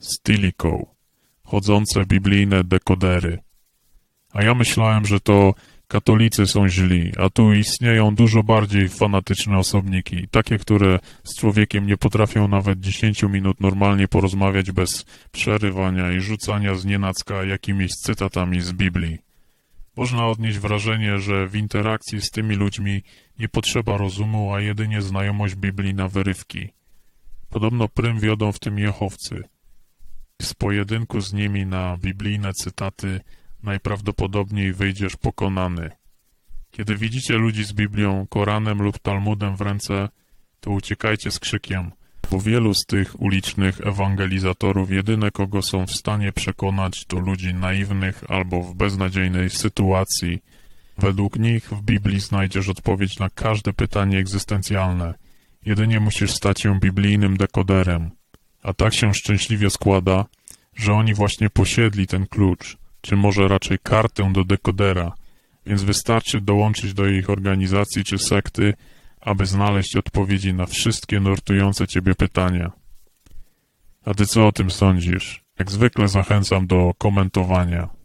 Styliką. Chodzące biblijne dekodery. A ja myślałem, że to katolicy są źli, a tu istnieją dużo bardziej fanatyczne osobniki, takie, które z człowiekiem nie potrafią nawet 10 minut normalnie porozmawiać bez przerywania i rzucania z nienacka jakimiś cytatami z Biblii. Można odnieść wrażenie, że w interakcji z tymi ludźmi nie potrzeba rozumu, a jedynie znajomość Biblii na wyrywki. Podobno prym wiodą w tym Jehowcy. Z pojedynku z nimi na biblijne cytaty najprawdopodobniej wyjdziesz pokonany. Kiedy widzicie ludzi z Biblią, Koranem lub Talmudem w ręce, to uciekajcie z krzykiem, bo wielu z tych ulicznych ewangelizatorów jedyne kogo są w stanie przekonać to ludzi naiwnych albo w beznadziejnej sytuacji. Według nich w Biblii znajdziesz odpowiedź na każde pytanie egzystencjalne. Jedynie musisz stać się biblijnym dekoderem. A tak się szczęśliwie składa, że oni właśnie posiedli ten klucz, czy może raczej kartę do dekodera, więc wystarczy dołączyć do ich organizacji czy sekty, aby znaleźć odpowiedzi na wszystkie nurtujące ciebie pytania. A ty co o tym sądzisz? Jak zwykle zachęcam do komentowania.